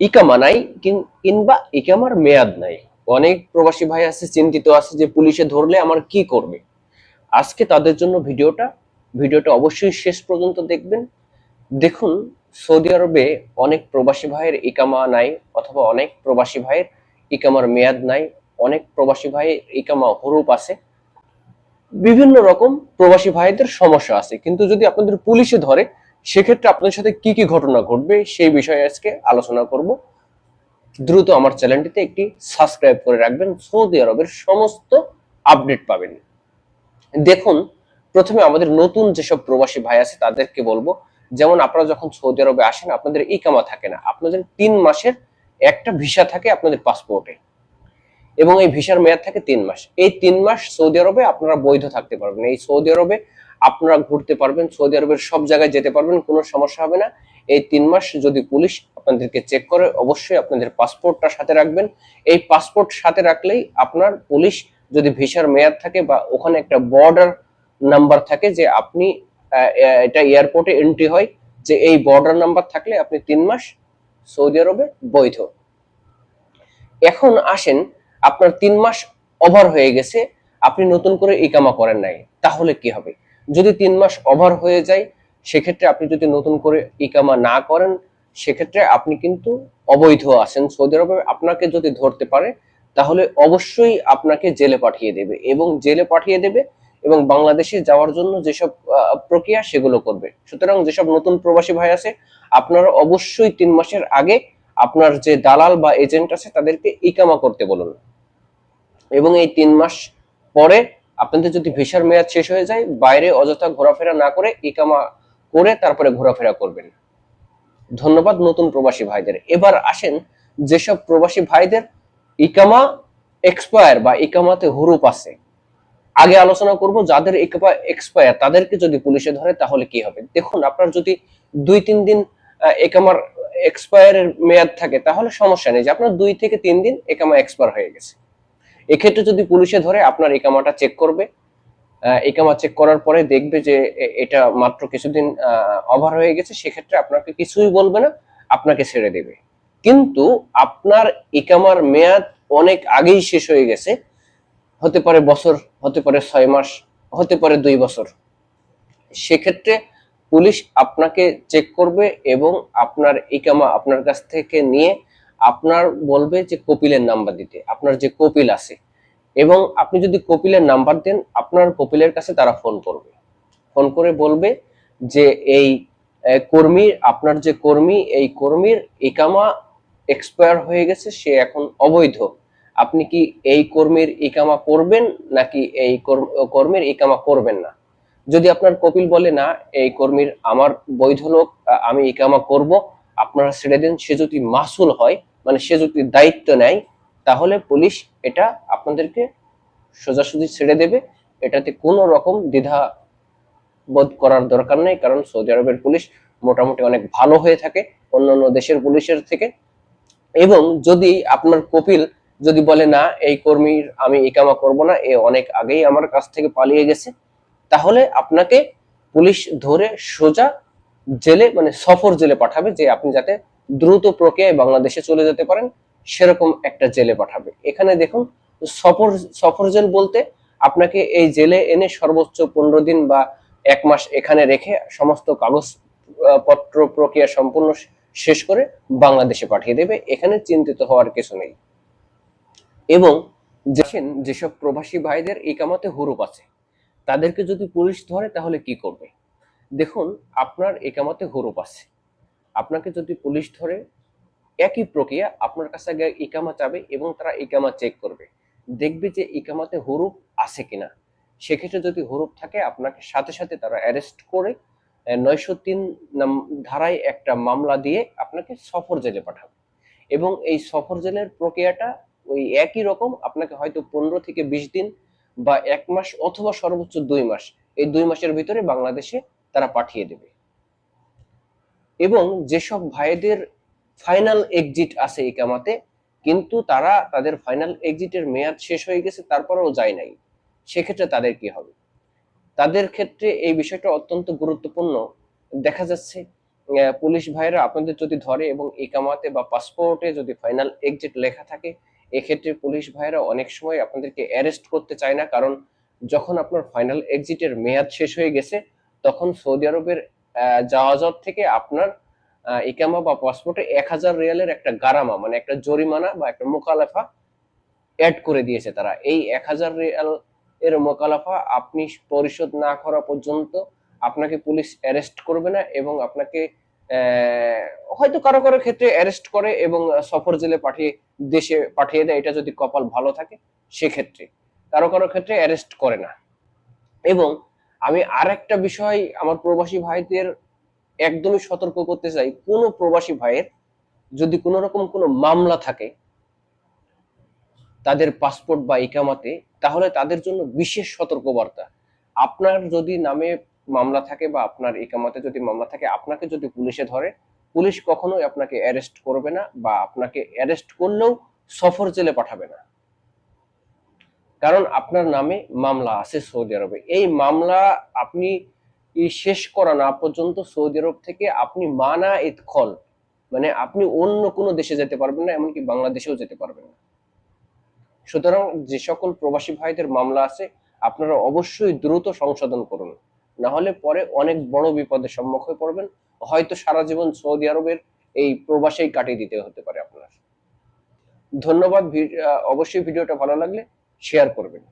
ইকামা নাই কিংবা ইকামার মেয়াদ নাই। অনেক প্রবাসী ভাই আছে, চিন্তিত আছে যে পুলিশে ধরলে আমার কি করবে। আজকে তাদের জন্য ভিডিওটা ভিডিওটা অবশ্যই শেষ পর্যন্ত দেখবেন। দেখুন, সৌদি আরবে অনেক প্রবাসী ভাইয়ের ইকামা নাই, অথবা অনেক প্রবাসী ভাইয়ের ইকামার মেয়াদ নাই, অনেক প্রবাসী ভাইয়ের ইকামা হরুপ আছে। বিভিন্ন রকম প্রবাসী ভাইদের সমস্যা আছে, কিন্তু যদি আপনাদের পুলিশে ধরে সেক্ষেত্রে আপনাদের সাথে কি কি ঘটনা ঘটবে সেই বিষয়ে আজকে আলোচনা করব। দ্রুত আমার চ্যানেলটিতে একটি সাবস্ক্রাইব করে রাখবেন, সৌদি আরবের সমস্ত আপডেট পাবেন। দেখুন, প্রথমে আমাদের নতুন যেসব প্রবাসী ভাই আছে তাদেরকে বলব, যেমন আপনারা যখন সৌদি আরবে আসেন, আপনাদের ইকামা থাকে না, আপনাদের তিন মাসের একটা ভিসা থাকে আপনাদের পাসপোর্টে। এবং এই ভিসার মেয়াদ থাকে তিন মাস। এই তিন মাস সৌদি আরবে আপনারা বৈধ থাকতে পারবেন এই সৌদি আরবে আপনারা ঘুরতে পারবেন, সৌদি আরবের সব জায়গায় যেতে পারবেন, কোনো সমস্যা হবে না। এই তিন মাস যদি পুলিশ আপনাদেরকে চেক করে, অবশ্যই আপনাদের পাসপোর্টটা সাথে রাখবেন। এই পাসপোর্ট সাথে রাখলেই আপনার পুলিশ যদি ভিসার মেয়াদ থাকে বা ওখানে একটা বর্ডার নাম্বার থাকে যে আপনি এটা এয়ারপোর্টে এন্ট্রি হয়, যে এই বর্ডার নাম্বার থাকলে আপনি তিন মাস সৌদি আরবে বৈধ। এখন আসেন, আপনার তিন মাস ওভার হয়ে গেছে, আপনি নতুন করে ইকামা করেন নাই, তাহলে কি হবে? যদি তিন মাস ওভার হয়ে যায়, সেক্ষেত্রে আপনি যদি নতুন করে ইকামা না করেন, সেক্ষেত্রে আপনি কিন্তু অবৈধ আছেন। সৌদি আরবে আপনাকে যদি ধরতে পারে, তাহলে অবশ্যই আপনাকে জেলে পাঠিয়ে দেবে এবং জেলে পাঠিয়ে দেবে এবং বাংলাদেশে যাওয়ার জন্য যেসব প্রক্রিয়া সেগুলো করবে। সুতরাং যেসব নতুন প্রবাসী ভাই আছে, আপনারা অবশ্যই তিন মাসের আগে আপনার যে দালাল বা এজেন্ট আছে, তাদেরকে ইকামা করতে বলুন। এবং এই তিন মাস পরে আপনাদের যদি ভিসার মেয়াদ শেষ হয়ে যায়, বাইরে অযথা ঘোরাফেরা না করে ইকামা করে তারপরে ঘোরাফেরা করবেন। ধন্যবাদ নতুন প্রবাসী ভাইদের। এবার আসেন যেসব প্রবাসী ভাইদের ইকামা এক্সপায়ার বা ইকামাতে হুরুপ আছে। আগে আলোচনা করব যাদের ইকামা এক্সপায়ার তাদেরকে যদি পুলিশে ধরে তাহলে কি হবে? দেখুন, আপনার যদি দুই তিন দিন একামার এক্সপায়ারের মেয়াদ থাকে, তাহলে সমস্যা নেই। যে আপনার দুই থেকে তিন দিন একামা এক্সপায়ার হয়ে গেছে। এক্ষেত্রে যদি পুলিশে ধরে, আপনার একামাটা চেক করবে। একামা চেক করার পরে দেখবে যে এটা মাত্র কিছুদিন অভার হয়ে গেছে। সেক্ষেত্রে আপনাকে কিছুই বলবে না, আপনাকে ছেড়ে দেবে। কিন্তু আপনার একামার মেয়াদ অনেক আগেই শেষ হয়ে গেছে। হতে পারে বছর, হতে পারে ছয় মাস, হতে পারে দুই বছর। সেক্ষেত্রে পুলিশ আপনাকে চেক করবে এবং আপনার ইকামা আপনার কাছ থেকে নিয়ে আপনার বলবে যে কপিলের নাম্বার দিতে আপনার যে কপিল আছে। এবং আপনি যদি কপিলের নাম্বার দেন আপনার কপিলের কাছে তারা ফোন করবে। ফোন করে বলবে যে এই আহ, কর্মীর আপনার যে কর্মী এই কর্মীর ইকামা এক্সপায়ার হয়ে গেছে সে এখন অবৈধ। আপনি কি এই কর্মীর ইকামা করবেন নাকি এই কর্ম- কর্মীর ইকামা করবেন না? যদি আপনার কপিল বলে না এই কর্মীর আমার বৈধ লোক আমি ইকামা করব আপনারা ছেড়ে দেন সে যদি মাসুল হয় মানে সে যদি দায়িত্ব নেয়, তাহলে পুলিশ এটা আপনাদেরকে সোজাসুজি ছেড়ে দেবে। এটাতে কোনো রকম দ্বিধা বোধ করার দরকার নেই, কারণ সৌদি আরবের পুলিশ মোটামুটি অনেক ভালো হয়ে থাকে, অন্যান্য দেশের পুলিশের থেকে। এবং যদি আপনার কপিল যদি বলে, না, এই কর্মীর আমি ইকামা করব না, এ অনেক আগেই আমার কাছ থেকে পালিয়ে গেছে, তাহলে আপনাকে পুলিশ ধরে সোজা জেলে মানে সফর জেলে পাঠাবে, যে আপনি যাতে দ্রুত প্রক্রিয়ায় বাংলাদেশে চলে যেতে পারেন, সেরকম একটা জেলে পাঠাবে। এখানে দেখুন, সফর সফর জেল বলতে আপনাকে এই জেলে এনে সর্বোচ্চ পনেরো দিন বা এক মাস এখানে রেখে সমস্ত কাগজ পত্র, প্রক্রিয়া সম্পূর্ণ শেষ করে বাংলাদেশে পাঠিয়ে দেবে। এখানে চিন্তিত হওয়ার কিছু নেই। এবং দেখেন, যেসব প্রবাসী ভাইদের ইকামাতে হুরুপ আছে, তাদেরকে যদি পুলিশ ধরে তাহলে কি করবে? দেখুন, আপনার একামাতে হুরুপ আছে। আপনাকে যদি পুলিশ ধরে, একই প্রক্রিয়া আপনার কাছে আগে ইকামা চাবে এবং তারা ইকামা চেক করবে। দেখবে যে ইকামাতে হুরুপ আছে কিনা। সেক্ষেত্রে যদি হুরুপ থাকে, আপনাকে সাথে সাথে তারা অ্যারেস্ট করে নয়শো তিন ধারায় একটা মামলা দিয়ে আপনাকে সফর জেলে পাঠাবে। এবং এই সফর জেলের প্রক্রিয়াটা ওই একই রকম, আপনাকে হয়তো পনেরো থেকে বিশ দিন বা এক মাস অথবা সর্বোচ্চ দুই মাস। এই দুই মাসের ভিতরে বাংলাদেশে তারা পাঠিয়ে দেবে। এবং যেসব ভাইদের ফাইনাল এক্সিট আছে ইকামাতে কিন্তু তারা তাদের ফাইনাল এক্সিটের মেয়াদ শেষ হয়ে গেছে, তারপরেও যায় নাই। সেক্ষেত্রে তাদের কি হবে? তাদের ক্ষেত্রে এই বিষয়টা অত্যন্ত গুরুত্বপূর্ণ। দেখা যাচ্ছে পুলিশ ভাইরা আপনাদের যদি ধরে এবং ইকামাতে বা পাসপোর্টে যদি ফাইনাল এক্সিট লেখা থাকে, এক্ষেত্রে পুলিশ ভাইরা অনেক সময় আপনাদেরকে অ্যারেস্ট করতে চায় না, কারণ যখন আপনার ফাইনাল এক্সিটের মেয়াদ শেষ হয়ে গেছে, তখন সৌদি আরবের আহ, জাহাজত থেকে আপনার ইকামা বা পাসপোর্টে এক হাজার রিয়ালের একটা গারামা মানে একটা জরিমানা বা একটা মোকালাফা অ্যাড করে দিয়েছে তারা। এই এক হাজার রিয়াল এর মোকালাফা আপনি পরিশোধ না করা পর্যন্ত আপনাকে পুলিশ অ্যারেস্ট করবে না এবং আপনাকে হয়তো কারও কারও ক্ষেত্রে অ্যারেস্ট করে এবং সফর জেলে পাঠিয়ে দেশে পাঠিয়ে দেয়। এটা যদি কপাল ভালো থাকে সেক্ষেত্রে। কারও কারও ক্ষেত্রে অ্যারেস্ট করে না। এবং আমি আর একটা বিষয় আমার প্রবাসী ভাইদের একদমই সতর্ক করতে চাই। কোন প্রবাসী ভাইয়ের যদি কোনো রকম কোনো মামলা থাকে তাদের পাসপোর্ট বা ইকামাতে, তাহলে তাদের জন্য বিশেষ সতর্কবার্তা। আপনার যদি নামে মামলা থাকে বা আপনার ইকামাতে যদি মামলা থাকে, আপনাকে যদি পুলিশে ধরে, পুলিশ কখনোই আপনাকে অ্যারেস্ট করবে না বা আপনাকে অ্যারেস্ট করলেও সফর জেলে পাঠাবে না। কারণ আপনার নামে মামলা আছে সৌদি আরবে। এই মামলা আপনি শেষ করা না পর্যন্ত সৌদি আরব থেকে আপনি মানা ইতখল মানে আপনি অন্য কোনো দেশে যেতে পারবেন না, এমনকি বাংলাদেশেও যেতে পারবেন না। সুতরাং যে সকল প্রবাসী ভাইদের মামলা আছে, আপনারা অবশ্যই দ্রুত সংশোধন করুন। না হলে পরে অনেক বড় বিপদের সম্মুখ হয়ে পড়বেন। হয়তো সারা জীবন সৌদি আরবের এই প্রবাসেই কাটিয়ে দিতে হতে পারে আপনার। ধন্যবাদ অবশ্যই ভিডিওটা ভালো লাগলে। শেয়ার করবেন।